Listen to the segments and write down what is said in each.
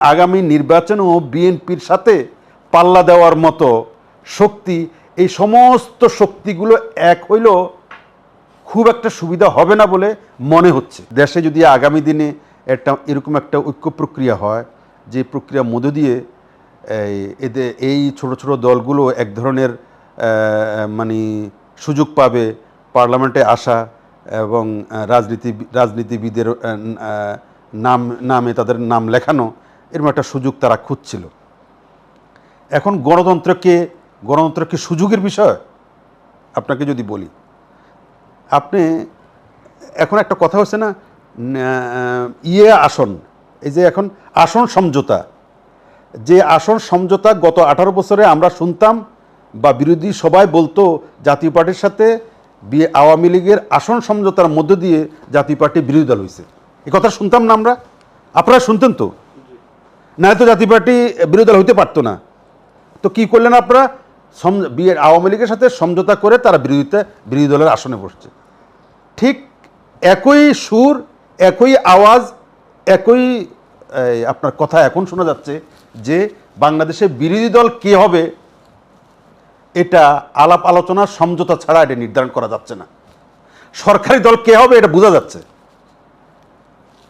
আগামী নির্বাচনেও বিএনপির সাথে পাল্লা দেওয়ার মতো শক্তি, এই সমস্ত শক্তিগুলো এক হইলেও খুব একটা সুবিধা হবে না বলে মনে হচ্ছে। দেশে যদি আগামী দিনে একটা, এরকম একটা ঐক্য প্রক্রিয়া হয়, যে প্রক্রিয়ার মধ্য দিয়ে এদের এই ছোট ছোট দলগুলো এক ধরনের মানে সুযোগ পাবে পার্লামেন্টে আসা এবং রাজনীতি, রাজনীতিবিদের নাম, নামে তাদের নাম লেখানো এরকম একটা সুযোগ তারা খুঁজছিল। এখন গণতন্ত্রকে গণতন্ত্র কি সুযোগের বিষয়? আপনাকে যদি বলি। আপনি, এখন একটা কথা হচ্ছে না ইয়ে আসন, এই যে এখন আসন সমঝোতা। যে আসন সমঝোতা গত আঠারো বছরে আমরা শুনতাম বা বিরোধী সবাই বলতো জাতীয় পার্টির সাথে বি, আওয়ামী লীগের আসন সমঝোতার মধ্য দিয়ে জাতীয় পার্টি বিরোধী দল হয়েছে এ কথা শুনতাম না আমরা? আপনারা শুনতেন তো? না তো জাতীয় পার্টি বিরোধী দল হইতে পারতো না। তো কি করলেন আপনারা? সম আওয়ামী লীগের সাথে সমঝোতা করে তারা বিরোধিতা, বিরোধী দলের আসনে বসছে। ঠিক একই সুর, একই আওয়াজ, একই আপনার কথা এখন শোনা যাচ্ছে যে বাংলাদেশে বিরোধী দল কে হবে, এটা আলাপ আলোচনা, সমঝোতা ছাড়া এটা নির্ধারণ করা যাচ্ছে না। সরকারি দল কে হবে এটা বোঝা যাচ্ছে।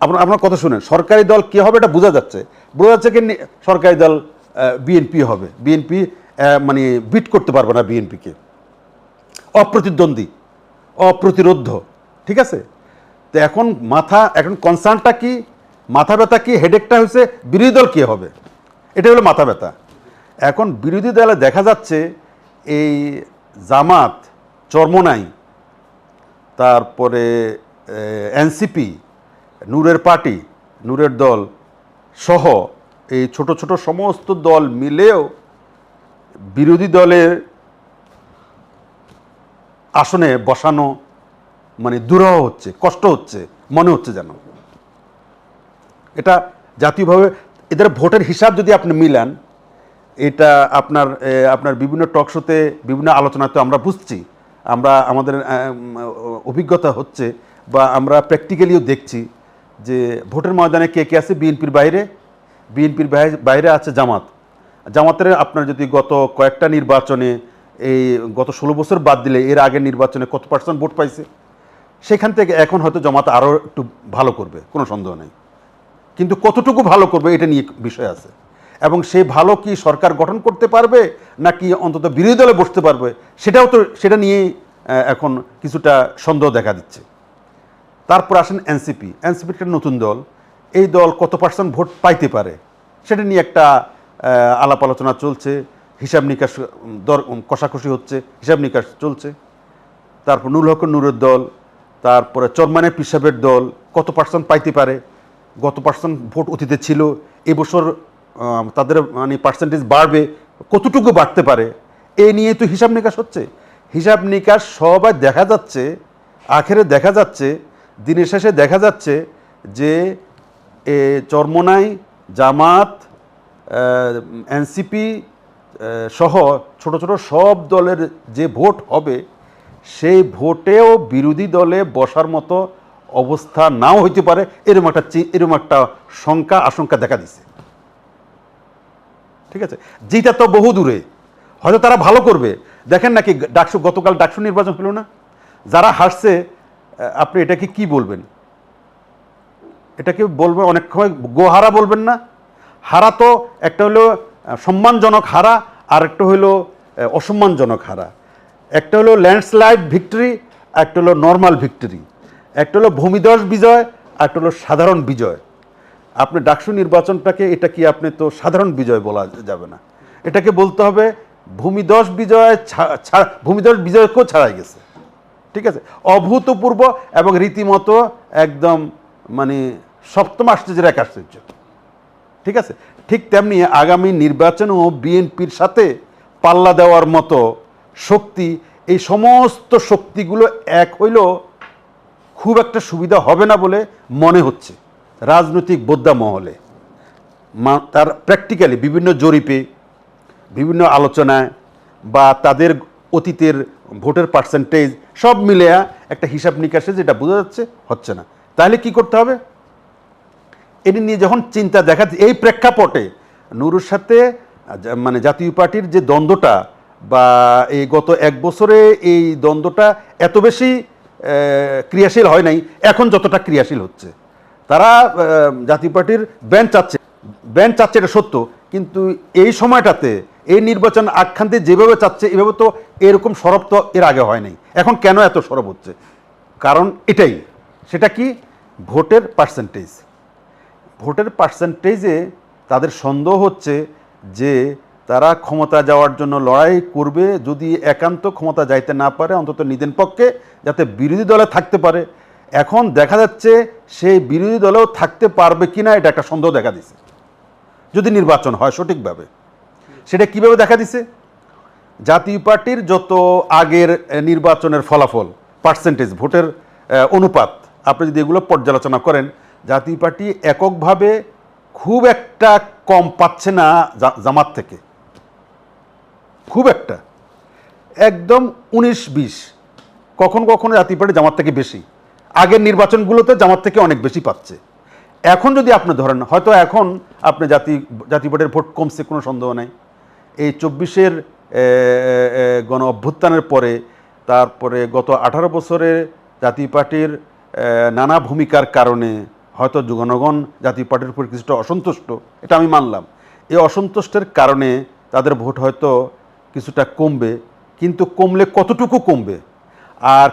আপনার আপনার কথা শুনেন। সরকারি দল কে হবে এটা বোঝা যাচ্ছে। বোঝা যাচ্ছে কি সরকারি দল বিএনপি হবে। বিএনপি মানে বিট করতে পারবে না বিএনপিকে অপ্রতিদ্বন্দ্বী অপ্রতিরোধ্য ঠিক আছে? তো এখন মাথা, এখন কনসার্নটা কি? মাথা ব্যথা কি? হেডেকটা হচ্ছে বিরোধী দল কে হবে? এটা হলো মাথা ব্যথা। এখন বিরোধী দলে দেখা যাচ্ছে এই জামাত চর্মনাই, তারপরে এনসিপি, নূরের পার্টি, নূরের দল সহ এই ছোট ছোট সমস্ত দল মিলেও বিরোধী দলের আসনে বসানো মানে দুরহ হচ্ছে, কষ্ট হচ্ছে, মনে হচ্ছে যেন। এটা জাতীয়ভাবে, এদের ভোটের হিসাব যদি আপনি মিলান, এটা আপনার আপনার বিভিন্ন টক শোতে বিভিন্ন আলোচনাতে আমরা বুঝছি, আমরা আমাদের অভিজ্ঞতা হচ্ছে বা আমরা প্র্যাকটিক্যালিও দেখছি। যে ভোটের ময়দানে কে কে আছে? বিএনপির বাইরে। বিএনপির বাইরে আছে জামাত। জামাতের আপনার যদি গত কয়েকটা নির্বাচনে এই গত ষোলো বছর বাদ দিলে এর আগের নির্বাচনে কত পার্সেন্ট ভোট পাইছে? সেখান থেকে এখন হয়তো জামাত আরও একটু ভালো করবে, কোনো সন্দেহ নেই। কিন্তু কতটুকু ভালো করবে এটা নিয়ে বিষয় আছে। এবং সে ভালো কি সরকার গঠন করতে পারবে, নাকি অন্তত বিরোধী দলে বসতে পারবে, সেটাও তো, সেটা নিয়েই এখন কিছুটা সন্দেহ দেখা দিচ্ছে। তারপর আসেন এনসিপি। এনসিপি একটা নতুন দল। এই দল কত পার্সেন্ট ভোট পাইতে পারে? সেটা নিয়ে একটা আলাপ আলোচনা চলছে। হিসাব নিকাশ দর কষাকষি হচ্ছে। হিসাব নিকাশ চলছে। তারপর নুরুল হক নূরের দল, তারপরে চরমানের পিসাবের দল কত পার্সেন্ট পাইতে পারে? গত পার্সেন্ট ভোট অতীতে ছিল। এবছর তাদের মানে পার্সেন্টেজ বাড়বে। কতটুকু বাড়তে পারে? এই নিয়ে তো হিসাব নিকাশ হচ্ছে। হিসাব নিকাশ সবাই দেখা যাচ্ছে, আখেরে দেখা যাচ্ছে দিনের শেষে দেখা যাচ্ছে যে এ চরমোনাই জামাত এনসিপি সহ ছোট ছোট সব দলের যে ভোট হবে সেই ভোটেও বিরোধী দলে বসার মতো অবস্থা নাও হইতে পারে এরকম একটা এরকম একটা শঙ্কা আশঙ্কা দেখা দিছে। ঠিক আছে? যেটা তো বহু দূরে। হয়তো তারা ভালো করবে। দেখেন নাকি ডাকসু গতকাল ডাকসু নির্বাচন হলো না? যারা আহ, আপনি এটাকে কি বলবেন? এটাকে বলবে অনেক সময় গোহারা বলবেন না। হারা তো একটা হলো সম্মানজনক হারা আর একটা হলো অসম্মানজনক হারা। একটা হলো ল্যান্ডস্লাইড ভিক্টরি একটা হলো নর্মাল ভিক্টরি একটা হলো ভূমিদস বিজয়, একটা হলো সাধারণ বিজয়। আপনি ডাকসু নির্বাচনটাকে এটা কি আপনি তো সাধারণ বিজয় বলা যাবে না। এটাকে বলতে হবে ভূমিদস বিজয় ভূমিদস বিজয়কেও ছাড়াই গেছে। ঠিক আছে? অভূতপূর্ব এবং রীতিমতো একদম মানে সপ্তম আশ্চর্যের এক আশ্চর্য ঠিক আছে? ঠিক তেমনি আগামী নির্বাচনেও বিএনপির সাথে পাল্লা দেওয়ার মতো শক্তি, এই সমস্ত শক্তিগুলো এক হইলেও খুব একটা সুবিধা হবে না বলে মনে হচ্ছে রাজনৈতিক বোদ্ধা মহলে। তার প্র্যাকটিক্যালি বিভিন্ন জরিপে, বিভিন্ন আলোচনায় বা তাদের অতীতের ভোটের পার্সেন্টেজ সব মিলে একটা হিসাব নিকাশে যেটা বোঝা যাচ্ছে, হচ্ছে না। তাহলে কি করতে হবে? এটি নিয়ে যখন চিন্তা দেখা এই প্রেক্ষাপটে নুরুর সাথে মানে জাতীয় পার্টির যে দ্বন্দ্বটা বা এই গত এক বছরে এই দ্বন্দ্বটা এত বেশি ক্রিয়াশীল হয় নাই, এখন যতটা ক্রিয়াশীল হচ্ছে। তারা জাতীয় পার্টির ব্যান চাচ্ছে। ব্যান চাচ্ছে এটা সত্য, কিন্তু এই সময়টাতে এই নির্বাচন আখ্যান্তে যেভাবে চাচ্ছে, এভাবে তো এরকম সরব তো এর আগে হয় নাই। এখন কেন এত সরব হচ্ছে? কারণ এটাই, সেটা কি? ভোটের পার্সেন্টেজ ভোটের পার্সেন্টেজে তাদের সন্দেহ হচ্ছে যে তারা ক্ষমতা যাওয়ার জন্য লড়াই করবে যদি একান্ত ক্ষমতা যাইতে না পারে, অন্তত নিদেন পক্ষে, যাতে বিরোধী দলে থাকতে পারে। এখন দেখা যাচ্ছে সেই বিরোধী দলেও থাকতে পারবে কিনা, এটা একটা সন্দেহ দেখা দিছে যদি নির্বাচন হয় সঠিকভাবে। সেটা কীভাবে দেখা দিছে? জাতীয় পার্টির যত আগের নির্বাচনের ফলাফল পার্সেন্টেজ ভোটের অনুপাত, আপনি যদি এগুলো পর্যালোচনা করেন, জাতীয় পার্টি এককভাবে খুব একটা কম পাচ্ছে না জামাত থেকে। খুব একটা। একদম উনিশ বিশ কখন কখনো জাতীয় পার্টি জামাত থেকে বেশি। আগের নির্বাচনগুলোতে জামাত থেকে অনেক বেশি পাচ্ছে। এখন যদি আপনি ধরেন, হয়তো এখন আপনি জাতি, জাতীয় পার্টির ভোট কমছে, কোনো সন্দেহ নাই। এই চব্বিশের গণ অভ্যুত্থানের পরে, তারপরে গত আঠারো বছরে জাতীয় পার্টির নানা ভূমিকার কারণে হয়তো জনগণ জাতীয় পার্টির উপর কিছুটা অসন্তুষ্ট, এটা আমি মানলাম। এই অসন্তুষ্টের কারণে তাদের ভোট হয়তো কিছুটা কমবে, কিন্তু কমলে কতটুকু কমবে? আর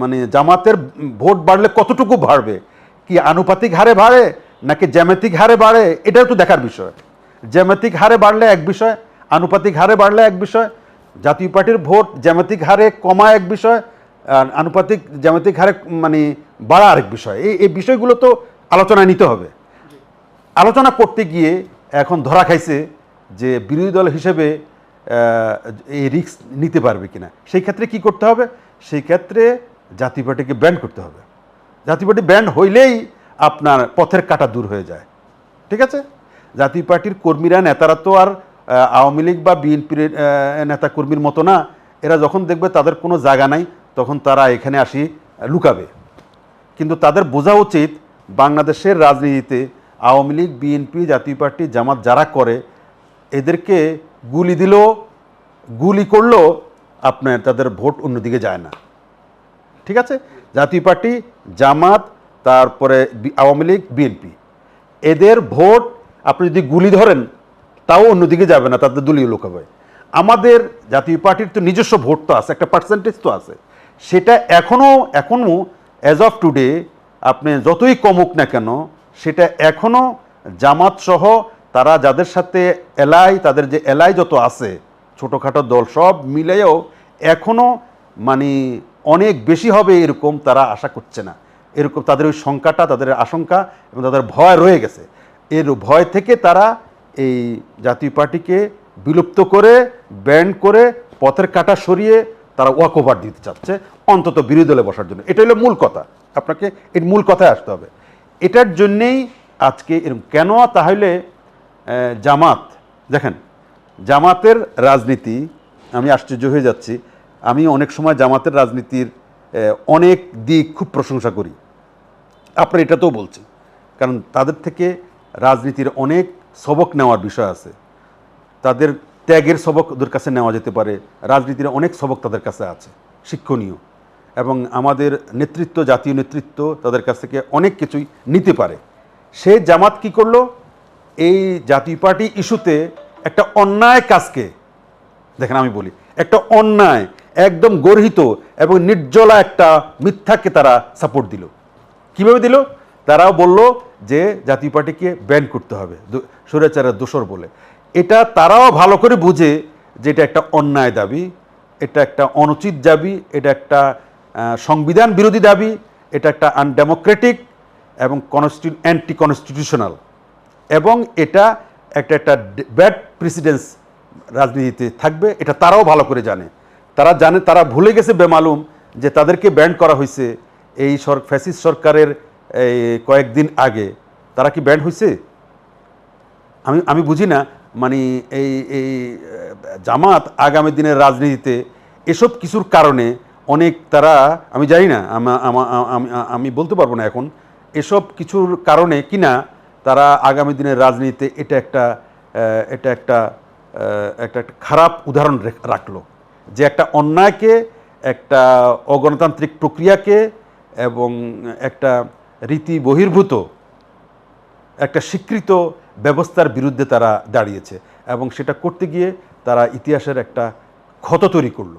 মানে জামাতের ভোট বাড়লে কতটুকু বাড়বে? কি আনুপাতিক হারে বাড়ে নাকি জ্যামিতিক হারে বাড়ে? এটাও তো দেখার বিষয়। জ্যামিতিক হারে বাড়লে এক বিষয় আনুপাতিক হারে বাড়লে এক বিষয়, জাতীয় পার্টির ভোট জ্যামিতিক হারে কমা এক বিষয় আনুপাতিক জ্যামিতিক হারে মানে বাড়া আরেক বিষয়। এই এই বিষয়গুলো তো আলোচনায় নিতে হবে। আলোচনা করতে গিয়ে এখন ধরা খাইছে যে বিরোধী দল হিসেবে এই রিস্ক নিতে পারবে কিনা। সেই ক্ষেত্রে কি করতে হবে? সেই ক্ষেত্রে জাতীয় পার্টিকে ব্যান্ড করতে হবে। জাতীয় পার্টি ব্যান্ড হইলেই আপনার পথের কাটা দূর হয়ে যায়। ঠিক আছে? জাতীয় পার্টির কর্মীরা, নেতারা তো আর আওয়ামী লীগ বা বিএনপির নেতাকর্মীর মতো না, এরা যখন দেখবে তাদের কোনো জায়গা নাই, তখন তারা এখানে আসি লুকাবে। কিন্তু তাদের বোঝা উচিত বাংলাদেশের রাজনীতিতে Awami League, BNP, Jatiya Party, Jamaat যারা করে, এদেরকে গুলি দিল গুলি করল আপনার তাদের ভোট অন্যদিকে যায় না। ঠিক আছে? জাতীয় পার্টি, জামাত, তারপরে আওয়ামী লীগ, বিএনপি। এদের ভোট আপনি যদি গুলি ধরেন তাও অন্যদিকে যাবে না তাদের দলীয় লোক হবে। আমাদের জাতীয় পার্টির তো নিজস্ব ভোট তো আছে, একটা পার্সেন্টেজ তো আছে। সেটা এখনও এখনও অ্যাজ অফ টুডে আপনি যতই কমুক না কেন, সেটা এখনও জামাত সহ তারা যাদের সাথে এলাই তাদের যে এলাই যত আছে, ছোটোখাটো দল সব মিলেও এখনও মানে অনেক বেশি হবে এরকম তারা আশা করছে না। এরকম তাদের ওই শঙ্কাটা, তাদের আশঙ্কা এবং তাদের ভয় রয়ে গেছে। এর ভয় থেকে তারা এই জাতীয় পার্টিকে বিলুপ্ত করে ব্যান্ড করে, পথের কাটা সরিয়ে তারা ওয়াক ওভার দিতে চাচ্ছে, অন্তত বিরোধী দলে বসার জন্য। এটা হলো মূল কথা। আপনাকে এর মূল কথায় আসতে হবে। এটার জন্যেই আজকে এরকম কেন তাহলে জামাত, দেখেন, জামাতের রাজনীতি, আমি আশ্চর্য হয়ে যাচ্ছি। আমি অনেক সময় জামাতের রাজনীতির অনেক দিক খুব প্রশংসা করি। আপনার এটাতেও বলছি কারণ তাদের থেকে রাজনীতির অনেক সবক নেওয়ার বিষয় আছে। তাদের ত্যাগের সবক ওদের কাছে নেওয়া যেতে পারে। রাজনীতির অনেক সবক তাদের কাছে আছে, শিক্ষণীয়। এবং আমাদের নেতৃত্ব, জাতীয় নেতৃত্ব তাদের কাছ থেকে অনেক কিছুই নিতে পারে। সে জামাত কি করল? এই জাতীয় পার্টি ইস্যুতে একটা অন্যায় কাজকে, দেখেন আমি বলি, একটা অন্যায়, একদম গর্হিত এবং নির্জলা একটা মিথ্যাকে তারা সাপোর্ট দিল। কীভাবে দিল? তারাও বলল যে জাতীয় পার্টিকে ব্যান করতে হবে। স্বৈরাচারের দোষর বলে। এটা তারাও ভালো করে বুঝে যে এটা একটা অন্যায় দাবি, এটা একটা অনুচিত দাবি, এটা একটা সংবিধান বিরোধী দাবি, এটা একটা আনডেমোক্রেটিক এবং কনস্টি অ্যান্টি কনস্টিটিউশনাল এবং এটা একটা একটা ব্যাড প্রেসিডেন্স রাজনীতিতে থাকবে, এটা তারাও ভালো করে জানে। তারা জানে, তারা ভুলে গেছে বেমালুম যে তাদেরকে ব্যান্ড করা হয়েছে। এই সর ফ্যাসিস্ট সরকারের এই কয়েকদিন আগে, তারা কি ব্যান্ড হয়েছে আমি আমি বুঝি না মানে এই এই জামাত আগামী দিনের রাজনীতিতে এসব কিছুর কারণে অনেক তারা, আমি জানি না, আমা- বলতে পারব না এখন, এসব কিছুর কারণে কিনা তারা আগামী দিনের রাজনীতিতে এটা একটা এটা একটা একটা খারাপ উদাহরণ রেখ- রাখল। যে একটা অন্যায়কে, একটা অগণতান্ত্রিক প্রক্রিয়াকে এবং একটা রীতি বহির্ভূত একটা স্বীকৃত ব্যবস্থার বিরুদ্ধে তারা দাঁড়িয়েছে এবং সেটা করতে গিয়ে তারা ইতিহাসের একটা ক্ষত তৈরি করল।